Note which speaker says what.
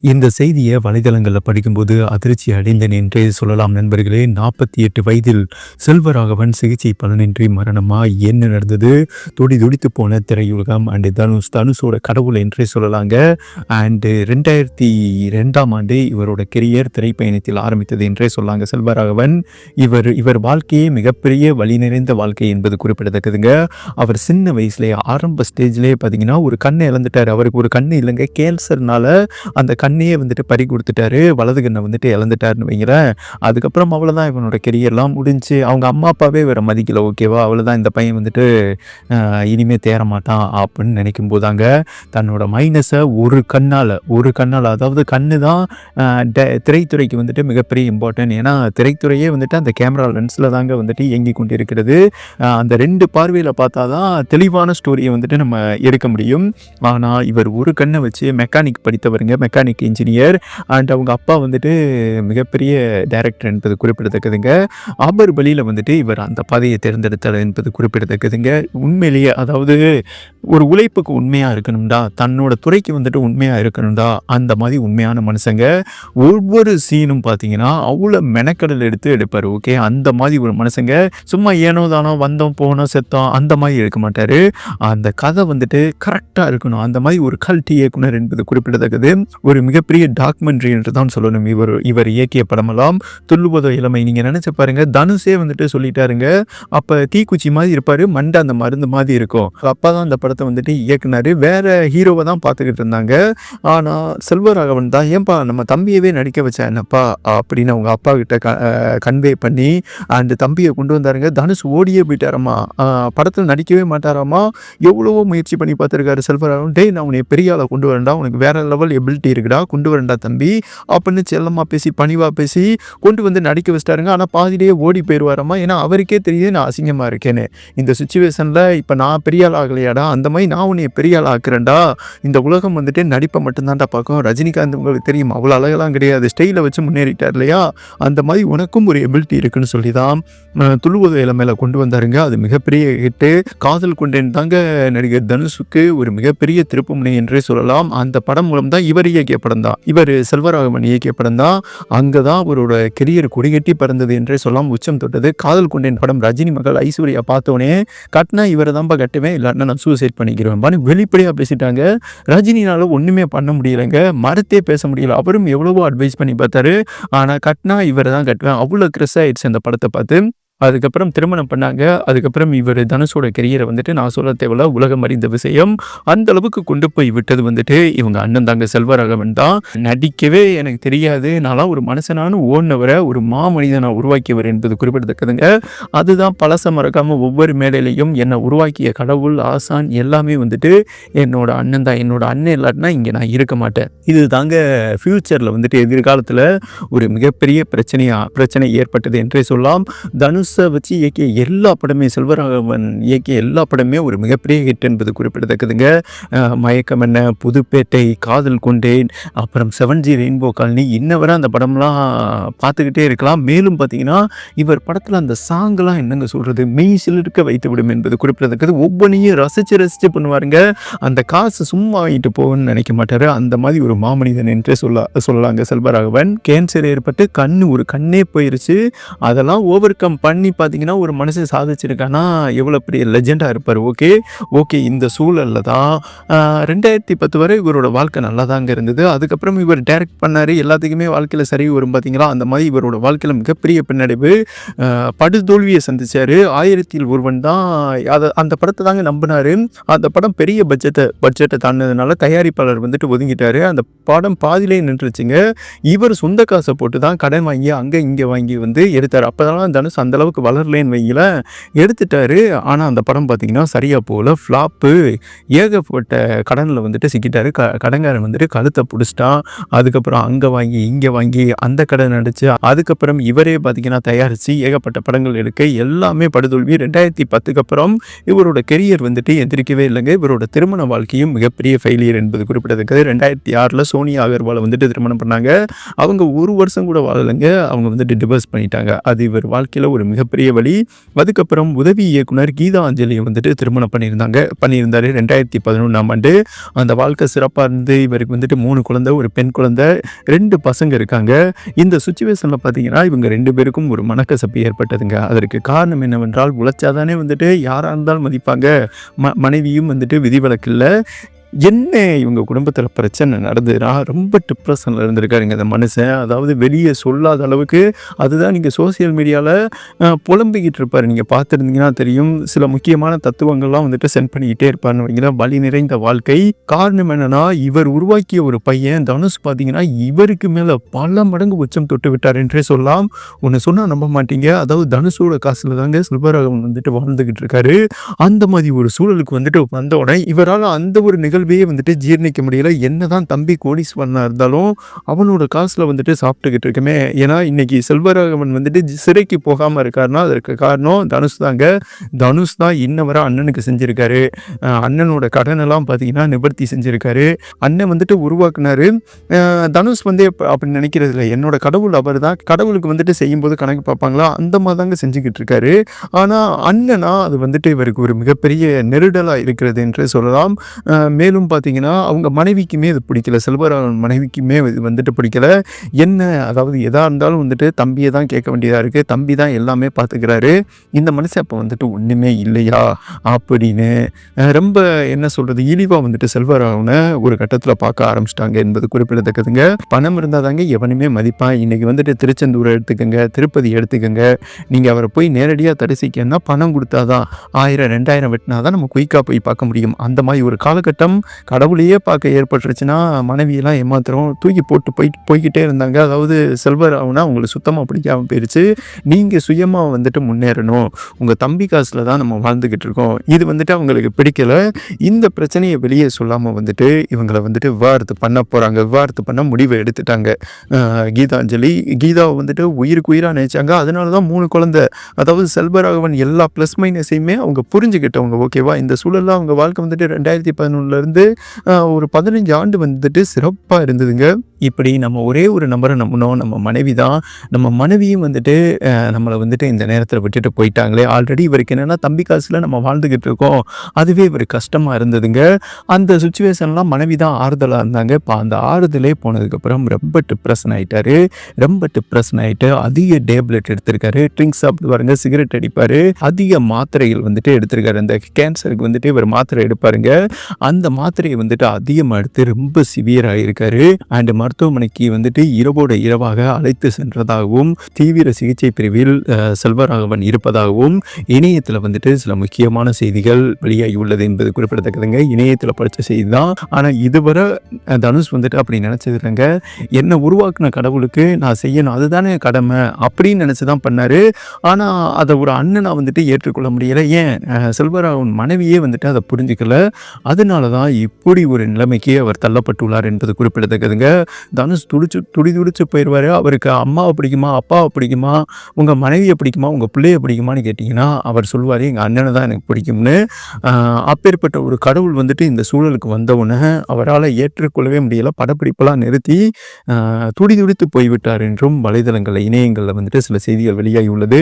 Speaker 1: இந்த செய்தியை வலைதளங்களில் படிக்கும்போது அதிர்ச்சி அடைந்தேன் என்றே சொல்லலாம். நண்பர்களே நாற்பத்தி எட்டு வயதில் செல்வராகவன் சிகிச்சை பலனின்றி மரணமா? என்ன நடந்தது? துடி துடித்து போன திரையுலகம் அண்டு தனுஷ் தனுஷோட கடவுள் என்றே சொல்லலாங்க. அண்டு ரெண்டாயிரத்தி ரெண்டாம் ஆண்டு இவரோட கெரியர் திரைப்பயணத்தில் ஆரம்பித்தது என்றே சொல்லாங்க. செல்வராகவன் இவர் இவர் வாழ்க்கையே மிகப்பெரிய வழி நிறைந்த வாழ்க்கை என்பது குறிப்பிடத்தக்கதுங்க. அவர் சின்ன வயசுலேயே ஆரம்ப ஸ்டேஜ்லேயே பார்த்தீங்கன்னா ஒரு கண்ணை இழந்துட்டார். அவருக்கு ஒரு கண்ணு இல்லைங்க. கேன்சர்னால அந்த கண்ணையே வந்துட்டு பறி கொடுத்துட்டாரு வலது கண்ணை வந்துட்டு இழந்துட்டாருன்னு வைங்கிறேன் அதுக்கப்புறம் அவ்வளோதான் இவனோட கெரியர்லாம் முடிஞ்சு அவங்க அம்மா அப்பாவே வேற மதிக்கல ஓகேவா அவ்வளோதான் இந்த பையன் வந்துட்டு இனிமேல் இனிமே தேற மாட்டான் அப்படின்னு நினைக்கும் போதாங்க தன்னோட மைனஸை ஒரு கண்ணால் ஒரு கண்ணால் அதாவது கண்ணு தான் ட- திரைத்துறைக்கு வந்துட்டு மிகப்பெரிய இம்பார்ட்டன்ட் ஏன்னா திரைத்துறையே வந்துட்டு அந்த கேமரா லென்ஸில் தாங்க வந்துட்டு இயங்கி கொண்டிருக்கிறது. அந்த ரெண்டு பார்வையில் பார்த்தா தான் தெளிவான ஸ்டோரியை வந்துட்டு நம்ம எடுக்க முடியும். ஆனால் இவர் ஒரு கண்ணை வச்சு மெக்கானிக் படித்தவருங்க. மெக்கானிக் இன்ஜினியர் அண்ட் அவங்க அப்பா வந்துட்டு மிகப்பெரிய டைரக்டர் என்பது குறிப்பிடத்தக்கதுங்க. ஆபர் பலியில் வந்துட்டு இவர் அந்த பாதையை தேர்ந்தெடுத்தார் என்பது குறிப்பிடத்தக்கதுங்க. உண்மையிலேயே அதாவது ஒரு உழைப்புக்கு உண்மையாக இருக்கணும்டா தன்னோட துறைக்கு வந்துட்டு உண்மையாக இருக்கணும்டா அந்த மாதிரி உண்மையான மனுஷங்க ஒவ்வொரு சீனும் பார்த்தீங்கன்னா அவ்வளோ மெனக்கடல் எடுத்து எடுப்பார் ஓகே அந்த மாதிரி ஒரு மனுஷங்க சும்மா ஏனோ தானோ வந்தோம் போனோம் செத்தோம் அந்த மாதிரி எடுக்க மாட்டார். அந்த கதை வந்துட்டு கரெக்டாக இருக்கணும். அந்த மாதிரி ஒரு கல்ட்டி இயக்குனர் என்பது குறிப்பிடத்தக்கது. ஒரு மிகப்பெரிய டாக்குமெண்ட்ரி என்று தான் சொல்லணும். இவர் இவர் இயக்கிய படமெல்லாம் துள்ளுவதோ இளமை. நீங்கள் நினச்சி பாருங்க தனுஷே வந்துட்டு சொல்லிட்டாருங்க. அப்போ தீக்குச்சி மாதிரி இருப்பார் மண்டை அந்த மருந்து மாதிரி இருக்கும். அப்போ தான் அந்த படத்தை வந்துட்டு இயக்குனாரு. வேறு ஹீரோவை தான் பார்த்துக்கிட்டு இருந்தாங்க. ஆனால் செல்வராகவன் தான் ஏன்பா நம்ம தம்பியவே நடிக்க வச்சா என்னப்பா? அப்படின்னு அவங்க அப்பா கிட்ட கன்வே பண்ணி அந்த தம்பியை கொண்டு வந்தாருங்க. தனுஷ் ஓடியே போயிட்டாராமா? படத்தில் நடிக்கவே மாட்டாராமா? எவ்வளவோ முயற்சி பண்ணி பார்த்துருக்காரு செல்வராகவன். டே நான் உனக்கு பெரிய ஆளை கொண்டு வரேன்டா. உனக்கு வேறு லெவல் எபிலிட்டி இருக்குடா. கொண்டு வரேன்டா தம்பி. அப்படின்னு செல்லமாக பேசி பணிவாக பேசி கொண்டு வந்து நடிக்க வச்சிட்டாருங்க. ஆனால் பாதிலேயே ஓடி போயிடுவாராமா ஏன்னா அவருக்கே தெரியுது நான் அசிங்கமாக இருக்கேன்னு. இந்த சுச்சுவேஷனில் இப்போ நான் பெரிய ஆள் ஆகலையாடா? அந்த அந்த மாதிரி நான் உன்னை பெரிய ஆள் ஆக்குறேன்டா. இந்த உலகம் வந்துட்டு நடிப்பை மட்டும்தான்டா பார்க்கும். ரஜினிகாந்த் உங்களுக்கு தெரியும் அவ்வளோ அழகெல்லாம் கிடையாது. ஸ்டைலை வச்சு முன்னேறிட்டார் இல்லையா? அந்த மாதிரி உனக்கும் ஒரு எபிலிட்டி இருக்குன்னு சொல்லி தான் துளுவது துள்ளுவது இளமையில கொண்டு வந்தாருங்க. அது மிகப்பெரிய ஹிட்டு காதல் கொண்டேன் தாங்க நடிகர் தனுஷுக்கு ஒரு மிகப்பெரிய திருப்புமுனை என்றே சொல்லலாம். அந்த படம் மூலம் தான் இவர் இயக்கிய படம் தான். இவர் செல்வராகவன் இயக்கிய படம் தான். அங்கே தான் அவரோட கெரியர் கொடிகட்டி பறந்தது என்றே சொல்லலாம். உச்சம் தொட்டது. காதல் கொண்டேன் படம் ரஜினி மகள் ஐஸ்வர்யா பார்த்தோன்னே கட்டினா இவரை தான்ப்பா கட்டுவேன் இல்லாட்டினா நான் சூசைட் பண்ணிக்கிறேன் பாரு வெளிப்படையாக பேசிட்டாங்க. ரஜினினால் ஒன்றுமே பண்ண முடியலைங்க. மரத்தே பேச முடியல. அவரும் எவ்வளவோ அட்வைஸ் பண்ணி பார்த்தாரு. ஆனால் கட்டினா இவரை தான் கட்டுவேன். அவ்வளோ க்ரெஸ் ஆயிடுச்சு அந்த படத்தை பார்த்து. அதுக்கப்புறம் திருமணம் பண்ணாங்க. அதுக்கப்புறம் இவர் தனுஷோட கெரியரை வந்துட்டு நான் சொல்ல தேவையில்ல உலகம் அறிந்த விஷயம். அந்த அளவுக்கு கொண்டு போய் விட்டது வந்துட்டு இவங்க அண்ணன் தாங்க செல்வராகவன் தான். நடிக்கவே எனக்கு தெரியாது. நான்லாம் ஒரு மனுஷனானு ஓடினவரை ஒரு மாமனிதனை உருவாக்கியவர் என்பது குறிப்பிடத்தக்கதுங்க. அதுதான் பழச மறக்காம ஒவ்வொரு மேடையிலையும் என்னை உருவாக்கிய கடவுள் ஆசான் எல்லாமே வந்துட்டு என்னோட அண்ணன் தான். என்னோட அண்ணன் இல்லாட்டினா இங்கே நான் இருக்க மாட்டேன். இது தாங்க ஃப்யூச்சரில் வந்துட்டு எதிர்காலத்தில் ஒரு மிகப்பெரிய பிரச்சனையா பிரச்சனை ஏற்பட்டது என்றே சொல்லலாம். தனுஷ் வச்சு இயக்கிய எல்லா படமே செல்வராகவன் இயக்கிய எல்லா படமே ஒரு மிகப்பெரிய ஹிட் என்பது குறிப்பிடத்தக்கதுங்க. மயக்கம் என்ன புதுப்பேட்டை காதல் கொண்டேன் அப்புறம் செவன் ஜி ரெயின்போ காலனி இன்ன வரை அந்த படம்லாம் பார்த்துக்கிட்டே இருக்கலாம். மேலும் பார்த்தீங்கன்னா இவர் படத்தில் அந்த சாங்லாம் என்னங்க சொல்கிறது மெய் சிலிருக்க வைத்து விடும் என்பது குறிப்பிடத்தக்கது. ஒவ்வொன்றையும் ரசித்து ரசித்து பண்ணுவாருங்க. அந்த காசு சும்மா வாங்கிட்டு போகணும்னு நினைக்க மாட்டார். அந்த மாதிரி ஒரு மாமனிதன் என்றே சொல்ல சொல்லலாங்க செல்வராகவன். கேன்சர் ஏற்பட்டு கண் ஒரு கண்ணே போயிருச்சு. அதெல்லாம் ஓவர் கம் பண்ணி பார்த்தீங்கன்னா ஒரு மனுஷன் சாதிச்சிருக்கானா? எவ்வளோ பெரிய லெஜெண்டாக இருப்பார். ஓகே ஓகே இந்த சூழலில் தான் ரெண்டாயிரத்தி பத்து வரை இவரோட வாழ்க்கை நல்லா தாங்க இருந்தது. அதுக்கப்புறம் இவர் டைரக்ட் பண்ணார். எல்லாத்துக்குமே வாழ்க்கையில் சரி வரும் பார்த்தீங்களா அந்த மாதிரி இவரோட வாழ்க்கையில் மிகப்பெரிய பின்னடைவு படுதோல்வியை சந்தித்தார் ஆயிரத்தில் ஒருவன் தான் அதை அந்த படத்தை தாங்க நம்பினாரு. அந்த படம் பெரிய பட்ஜெட்டை பட்ஜெட்டை தாண்டினதுனால தயாரிப்பாளர் வந்துட்டு ஒதுங்கிட்டார். அந்த படம் பாதிலே நின்றுச்சுங்க. இவர் சொந்த காசை போட்டு தான் கடன் வாங்கி அங்கே இங்கே வாங்கி வந்து எடுத்தார். அப்போதான் தனுஷ் அந்த அளவுக்கு வளரலேன்னு வைங்கள எடுத்துட்டாரு. ஆனால் அந்த படம் பார்த்தீங்கன்னா சரியாக போகல. ஃப்ளாப்பு ஏகப்பட்ட கடனில் வந்துட்டு சிக்கிட்டாரு. க கடன்காரன் வந்துட்டு கழுத்தை பிடிச்சிட்டான். அதுக்கப்புறம் அங்கே வாங்கி இங்கே வாங்கி அந்த கடன் அடித்து அதுக்கப்புறம் இவரே பார்த்தீங்கன்னா தயாரித்து ஏகப்பட்ட படங்கள் எடுக்க எல்லாமே படுதோல்வி. ரெண்டாயிரத்தி பத்துக்கு அப்புறம் இவரோட கெரியர் வந்துட்டு எந்திரிக்கவே இல்லைங்க. இவரோட திருமண வாழ்க்கையும் மிகப்பெரிய ஃபெயிலியர் என்பது குறிப்பிடத்தக்கது. ரெண்டாயிரத்தி ஆறில் சோனியா அகர்வாலை வந்துட்டு திருமணம் பண்ணாங்க. அவங்க ஒரு வருஷம் கூட வாழலைங்க. அவங்க வந்துட்டு டிவோர்ஸ் பண்ணிட்டாங்க. அது இவர் வாழ்க்கையில் ஒரு மிகப்பெரிய வழி. அதுக்கப்புறம் உதவி இயக்குனர் கீதா அஞ்சலியை வந்துட்டு திருமணம் பண்ணியிருந்தாங்க. பண்ணியிருந்தாரு ரெண்டாயிரத்தி பதினொன்றாம் ஆண்டு. அந்த வாழ்க்கை சிறப்பாக இருந்து இவருக்கு வந்துட்டு மூணு குழந்தை ஒரு பெண் குழந்தை ரெண்டு பசங்க இருக்காங்க. இந்த சுச்சுவேஷனில் பார்த்தீங்கன்னா இவங்க ரெண்டு பேருக்கும் ஒரு மனக்கசப்பு ஏற்பட்டதுங்க. அதற்கு காரணம் என்னவென்றால் உழைச்சாதானே வந்துட்டு யாராக இருந்தாலும் மதிப்பாங்க. ம மனைவியும் வந்துட்டு விதிவிலக்கு இல்லை. என்ன இவங்க குடும்பத்தில் பிரச்சனை நடந்ததுன்னா ரொம்ப டிப்ரெஷனில் இருந்திருக்காருங்க இந்த மனுஷன் அதாவது வெளியே சொல்லாத அளவுக்கு அதுதான் நீங்கள் சோசியல் மீடியாவில் புலம்பிக்கிட்டு இருப்பார். நீங்கள் பார்த்துருந்தீங்கன்னா தெரியும். சில முக்கியமான தத்துவங்கள்லாம் வந்துட்டு சென்ட் பண்ணிக்கிட்டே இருப்பார்னு வைங்களா வழி நிறைந்த வாழ்க்கை. காரணம் என்னென்னா இவர் உருவாக்கிய ஒரு பையன் தனுஷ் பார்த்தீங்கன்னா இவருக்கு மேலே பல மடங்கு உச்சம் தொட்டு விட்டார் என்றே சொல்லலாம். ஒன்று சொன்னால் நம்ப மாட்டீங்க. அதாவது தனுஷோட காசில் தாங்க செல்வராகவன் வந்துட்டு வாழ்ந்துக்கிட்டு இருக்காரு. அந்த மாதிரி ஒரு சூழலுக்கு வந்துட்டு வந்த உடனே இவரால் அந்த ஒரு நிகழ்வு நிகழ்வையே வந்துட்டு ஜீர்ணிக்க முடியல. என்னதான் தம்பி கோடீஸ்வரனாக இருந்தாலும் அவனோட காசில் வந்துட்டு சாப்பிட்டுக்கிட்டு இருக்குமே. ஏன்னா இன்னைக்கு செல்வராகவன் வந்துட்டு சிறைக்கு போகாமல் இருக்காருன்னா அதற்கு காரணம் தனுஷ் தாங்க. தனுஷ் தான் இன்ன வர அண்ணனுக்கு செஞ்சுருக்காரு. அண்ணனோட கடனெல்லாம் பார்த்தீங்கன்னா நிவர்த்தி செஞ்சுருக்காரு. அண்ணன் வந்துட்டு உருவாக்குனாரு. தனுஷ் வந்து அப்படின்னு அப்படி நினைக்கிறது இல்லை. என்னோட கடவுள் அவர் தான் கடவுளுக்கு வந்துட்டு செய்யும்போது கணக்கு பார்ப்பாங்களா? அந்த மாதிரி தாங்க செஞ்சுக்கிட்டு இருக்காரு. ஆனால் அண்ணனா அது வந்துட்டு இவருக்கு ஒரு மிகப்பெரிய நெருடலாக இருக்கிறது என்று சொல்லலாம். அஹ் மேலும் பார்த்தீங்கன்னா அவங்க மனைவிக்குமே இது பிடிக்கல. செல்வராகவன் மனைவிக்குமே இது வந்துட்டு பிடிக்கல. என்ன அதாவது எதாக இருந்தாலும் வந்துட்டு தம்பியை தான் கேட்க வேண்டியதாக இருக்குது தம்பி தான் எல்லாமே பார்த்துக்கிறாரு. இந்த மனுஷன் அப்போ வந்துட்டு ஒன்றுமே இல்லையா? அப்படின்னு ரொம்ப என்ன சொல்கிறது இழிவாக வந்துட்டு செல்வராகவனை ஒரு கட்டத்தில் பார்க்க ஆரம்பிச்சிட்டாங்க என்பது குறிப்பிடத்தக்கதுங்க. பணம் இருந்தால் தாங்க எவனுமே மதிப்பான். இன்றைக்கி வந்துட்டு திருச்செந்தூரை எடுத்துக்கோங்க திருப்பதி எடுத்துக்கோங்க. நீங்கள் அவரை போய் நேரடியாக தரிசிக்கணும்னா பணம் கொடுத்தாதான் ஆயிரம் ரெண்டாயிரம் வெட்டினா தான் நம்ம குயிக்காக போய் பார்க்க முடியும். அந்த மாதிரி ஒரு காலகட்டம் கடவுளையே பார்க்க ஏற்பட்டுருச்சுன்னா மனைவியெல்லாம் ஏமாத்திரம் தூக்கி போட்டு போய் போய்கிட்டே இருந்தாங்க. அதாவது செல்வராகவனா அவங்களுக்கு சுத்தமாக பிடிக்காம போயிடுச்சு நீங்கள் சுயமாக வந்துட்டு முன்னேறணும். உங்கள் தம்பி காசில் தான் நம்ம வாழ்ந்துக்கிட்டு இருக்கோம். இது வந்துட்டு அவங்களுக்கு பிடிக்கலை. இந்த பிரச்சனையை வெளியே சொல்லாமல் வந்துட்டு இவங்களை வந்துட்டு விவாகரத்து பண்ண போகிறாங்க விவாகரத்து பண்ண முடிவை எடுத்துட்டாங்க. கீதாஞ்சலி. கீதாவை வந்துட்டு உயிருக்கு உயிராக நினைச்சாங்க. அதனால தான் மூணு குழந்தை. அதாவது செல்வராகவன் எல்லா ப்ளஸ் மைனஸையுமே அவங்க புரிஞ்சுக்கிட்டவங்க ஓகேவா இந்த சூழலில் அவங்க வாழ்க்கை வந்துட்டு ரெண்டாயிரத்தி பதினொன்றுலேருந்து ஒரு பதினஞ்சு ஆண்டு வந்துட்டு சிறப்பாக இருந்ததுங்க. இப்படி நம்ம ஒரே ஒரு நம்பரை நம்பினோம் நம்ம மனைவி தான் நம்ம மனைவியும் வந்துட்டு நம்மளை வந்துட்டு இந்த நேரத்தில் விட்டுட்டு போயிட்டாங்களே. ஆல்ரெடி இவருக்கு என்னென்னா தம்பி காசில் நம்ம வாழ்ந்துக்கிட்டு இருக்கோம். அதுவே இவர் கஷ்டமாக இருந்ததுங்க. அந்த சுச்சுவேஷன்லாம் மனைவி தான் ஆறுதலாக இருந்தாங்க. இப்போ அந்த ஆறுதலே போனதுக்கப்புறம் ரொம்ப டிப்ரெஷன் ஆகிட்டார் ரொம்ப டிப்ரெஷன் ஆகிட்டு அதிக டேப்லெட் எடுத்திருக்காரு. ட்ரிங்க்ஸ் சாப்பிடுவாருங்க சிகரெட் அடிப்பார். அதிக மாத்திரைகள் வந்துட்டு எடுத்திருக்காரு. அந்த கேன்சருக்கு வந்துட்டு இவர் மாத்திரை எடுப்பாருங்க. அந்த மாத்திரையை வந்துட்டு அதிகமாக எடுத்து ரொம்ப சிவியராக இருக்காரு அண்ட் மருத்துவமனைக்கு வந்துட்டு இரவோட இரவாக அழைத்து சென்றதாகவும் தீவிர சிகிச்சை பிரிவில் செல்வராகவன் இருப்பதாகவும் இணையத்தில் வந்துட்டு சில முக்கியமான செய்திகள் வெளியாகி உள்ளது என்பது குறிப்பிடத்தக்கதுங்க. இணையத்தில் படித்த செய்தி தான். ஆனால் இதுவரை தனுஷ் வந்துட்டு அப்படி நினச்சது இல்லைங்க. என்னை உருவாக்குன கடவுளுக்கு நான் செய்யணும். அதுதானே கடமை அப்படின்னு நினச்சி தான் பண்ணார். ஆனால் அதை ஒரு அண்ணனை வந்துட்டு ஏற்றுக்கொள்ள முடியலை. ஏன்? செல்வராகவன் மனைவியே வந்துட்டு அதை புரிஞ்சுக்கல. அதனால தான் இப்படி ஒரு நிலைமைக்கு அவர் தள்ளப்பட்டுள்ளார் என்பது குறிப்பிடத்தக்கதுங்க. தனுஷ் துடிச்சு துடி துடிச்சு போயிடுவார் அவருக்கு அம்மாவை பிடிக்குமா அப்பாவை பிடிக்குமா உங்கள் மனைவியை பிடிக்குமா உங்கள் பிள்ளையை பிடிக்குமான்னு கேட்டிங்கன்னா அவர் சொல்லுவார் எங்கள் அண்ணனை தான் எனக்கு பிடிக்கும்னு. அப்பேற்பட்ட ஒரு கடவுள் வந்துட்டு இந்த சூழலுக்கு வந்தவுடனே அவரால் ஏற்றுக்கொள்ளவே முடியல. படப்பிடிப்பெல்லாம் நிறுத்தி துடி துடித்து போய்விட்டார் என்றும் வலைதளங்களில் இணையங்களில் வந்துட்டு சில செய்திகள் வெளியாகி உள்ளது